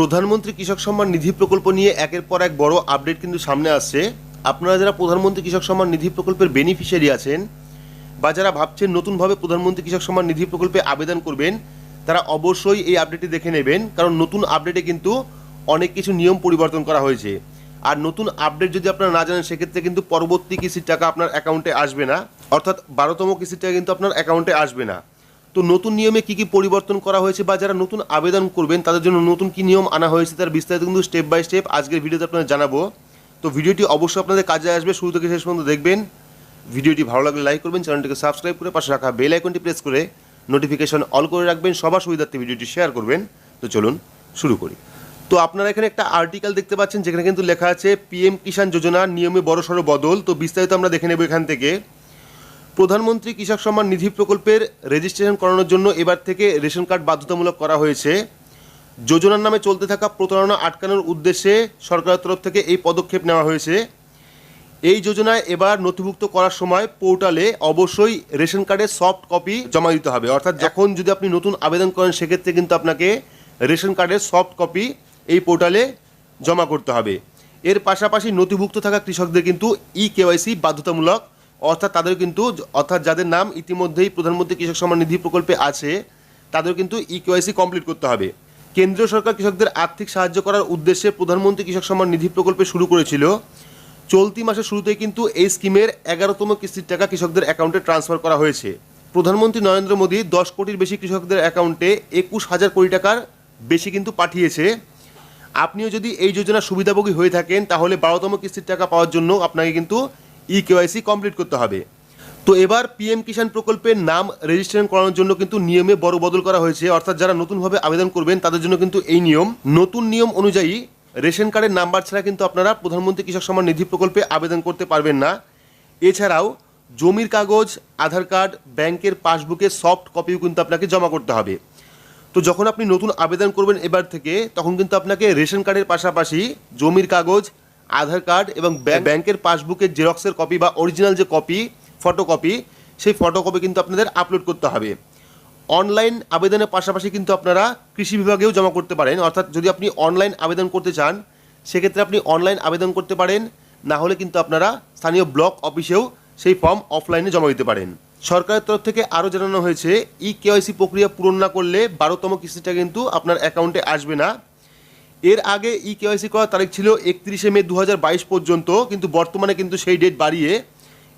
প্রধানমন্ত্রী কৃষক সম্মান নিধি প্রকল্প নিয়ে একের পর এক বড় আপডেট কিন্তু সামনে আসছে। আপনারা যারা প্রধানমন্ত্রী কৃষক সম্মান নিধি প্রকল্পের বেনিফিশিয়ারি আছেন বা যারা ভাবছেন নতুনভাবে প্রধানমন্ত্রী কৃষক সম্মান নিধি প্রকল্পে আবেদন করবেন, তারা অবশ্যই এই আপডেটটি দেখে নেবেন, কারণ নতুন আপডেটে কিন্তু অনেক কিছু নিয়ম পরিবর্তন করা হয়েছে। আর নতুন আপডেট যদি আপনারা না জানেন, সেক্ষেত্রে কিন্তু পরবর্তী কিস্তির টাকা আপনার অ্যাকাউন্টে আসবে না। অর্থাৎ বারোতম কিস্তির টাকা কিন্তু আপনার অ্যাকাউন্টে আসবে না। তো নতুন নিয়মে কি কি পরিবর্তন করা হয়েছে বা যারা নতুন আবেদন করবেন, তাদের জন্য নতুন কি নিয়ম আনা হয়েছে তার বিস্তারিত কিন্তু স্টেপ বাই স্টেপ আজকের ভিডিওতে আপনাদের জানাব। তো ভিডিওটি অবশ্যই আপনাদের কাজে আসবে, শুরু থেকে শেষ পর্যন্ত দেখবেন। ভিডিওটি ভালো লাগলে লাইক করবেন চ্যানেলটিকে সাবস্ক্রাইব করে পাশে রাখা বেল আইকনটি প্রেস করে নোটিফিকেশন অল করে রাখবেন, সবার সুবিধার্থে ভিডিওটি শেয়ার করবেন। তো চলুন শুরু করি। তো আপনারা এখানে একটা আর্টিকেল দেখতে পাচ্ছেন, যেখানে কিন্তু লেখা আছে পিএম কিষাণ যোজনার নিয়মে বড়সড় বদল। তো বিস্তারিত আমরা দেখে নেব এখান থেকে। প্রধানমন্ত্রী কৃষক সম্মান নিধি প্রকল্পের রেজিস্ট্রেশন করানোর জন্য এবার থেকে রেশন কার্ড বাধ্যতামূলক করা হয়েছে। যোজনার নামে চলতে থাকা প্রতারণা আটকানোর উদ্দেশ্যে সরকারের তরফ থেকে এই পদক্ষেপ নেওয়া হয়েছে। এই যোজনায় এবার নথিভুক্ত করার সময় পোর্টালে অবশ্যই রেশন কার্ডের সফট কপি জমা দিতে হবে। অর্থাৎ যখন যদি আপনি নতুন আবেদন করেন, সেক্ষেত্রে কিন্তু আপনাকে রেশন কার্ডের সফট কপি এই পোর্টালে জমা করতে হবে। এর পাশাপাশি নথিভুক্ত থাকা কৃষকদের কিন্তু ই কেওয়াইসি বাধ্যতামূলক অর্থাৎ তাদের কিন্তু, অর্থাৎ যাদের নাম ইতিমধ্যেই প্রধানমন্ত্রী কৃষক সম্মান নিধি প্রকল্পে আছে, তাদের কিন্তু ই কেওয়াইসি কমপ্লিট করতে হবে। কেন্দ্রীয় সরকার কৃষকদের আর্থিক সাহায্য করার উদ্দেশ্যে প্রধানমন্ত্রী কৃষক সম্মান নিধি প্রকল্পে শুরু করেছিল। চলতি মাসের শুরুতেই কিন্তু এই স্কিমের এগারোতম কিস্তির টাকা কৃষকদের অ্যাকাউন্টে ট্রান্সফার করা হয়েছে। প্রধানমন্ত্রী নরেন্দ্র মোদী দশ কোটির বেশি কৃষকদের অ্যাকাউন্টে একুশ হাজার কোটি টাকার বেশি কিন্তু পাঠিয়েছে। আপনিও যদি এই যোজনার সুবিধাভোগী হয়ে থাকেন, তাহলে বারোতম কিস্তির টাকা পাওয়ার জন্য আপনাকে কিন্তু ই কেওয়াইসি কমপ্লিট করতে হবে। তো এবার পিএম কিষাণ প্রকল্পের নাম রেজিস্ট্রেশন করানোর জন্য কিন্তু নিয়মে বড় বদল করা হয়েছে। অর্থাৎ যারা নতুনভাবে আবেদন করবেন, তাদের জন্য কিন্তু এই নিয়ম। নতুন নিয়ম অনুযায়ী রেশন কার্ডের নাম্বার ছাড়া কিন্তু আপনারা প্রধানমন্ত্রী কৃষক সম্মান নিধি প্রকল্পে আবেদন করতে পারবেন না। এছাড়াও জমির কাগজ, আধার কার্ড, ব্যাংকের পাসবুকের সফট কপিও কিন্তু আপনাকে জমা করতে হবে। তো যখন আপনি নতুন আবেদন করবেন এবার থেকে, তখন কিন্তু আপনাকে রেশন কার্ডের পাশাপাশি জমির কাগজ আধার কার্ড এবং ব্যাংক- ব্যাংকের পাসবুকের জেরক্সের কপি বা অরিজিনাল যে কপি ফটোকপি সেই ফটোকপি কিন্তু আপনাদের আপলোড করতে হবে। অনলাইন আবেদনের পাশাপাশি কিন্তু আপনারা কৃষি বিভাগেও জমা করতে পারেন। অর্থাৎ যদি আপনি অনলাইন আবেদন করতে চান সেক্ষেত্রে আপনি অনলাইন আবেদন করতে পারেন। না হলে কিন্তু আপনারা স্থানীয় ব্লক অফিসেও সেই ফর্ম অফলাইনে জমা দিতে পারেন। সরকারের তরফ থেকে আরও জানানো হয়েছে ই কেওয়াইসি প্রক্রিয়া পূরণ না করলে বারোতম কিস্তিটা কিন্তু আপনার অ্যাকাউন্টে আসবে না। এর আগে ই কেওয়াইসি করার তারিখ ছিল একত্রিশে মে দু হাজার বাইশ পর্যন্ত, কিন্তু বর্তমানে কিন্তু সেই ডেট বাড়িয়ে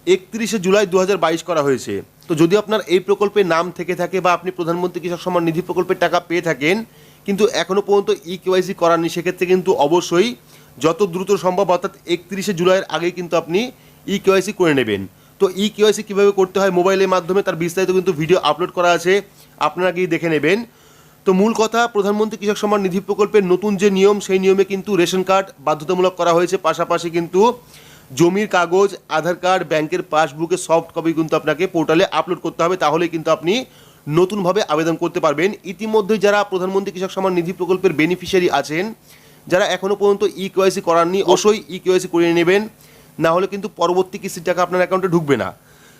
একত্রিশে জুলাই দু হাজার বাইশ করা হয়েছে। তো যদি আপনার এই প্রকল্পে নাম থেকে থাকে বা আপনি প্রধানমন্ত্রী কৃষক সম্মান নিধি প্রকল্পের টাকা পেয়ে থাকেন, কিন্তু এখনও পর্যন্ত ই কেওয়াইসি করাননি সেক্ষেত্রে কিন্তু অবশ্যই যত দ্রুত সম্ভব অর্থাৎ একত্রিশে জুলাইয়ের আগেই কিন্তু আপনি ই কেওয়াইসি করে নেবেন। তো ই কেওয়াইসি কীভাবে করতে হয় মোবাইলের মাধ্যমে তার বিস্তারিত কিন্তু ভিডিও আপলোড করা আছে, আপনারা গিয়ে দেখে নেবেন। তো মূল কথা, প্রধানমন্ত্রী কৃষক সম্মান নিধি প্রকল্পের নতুন যে নিয়ম, সেই নিয়মে কিন্তু রেশন কার্ড বাধ্যতামূলক করা হয়েছে। পাশাপাশি কিন্তু জমির কাগজ, আধার কার্ড, ব্যাংকের পাসবুকের সফট কপি কিন্তু আপনাকে পোর্টালে আপলোড করতে হবে। তাহলে কিন্তু আপনি নতুনভাবে আবেদন করতে পারবেন। ইতিমধ্যে যারা প্রধানমন্ত্রী কৃষক সম্মান নিধি প্রকল্পের বেনিফিশিয়ারি আছেন, যারা এখনও পর্যন্ত ই কেওয়াইসি করাননি, অবশ্যই ই কেওয়াইসি করিয়ে নেবেন। না হলে কিন্তু পরবর্তী কিস্তির টাকা আপনার অ্যাকাউন্টে ঢুকবে না।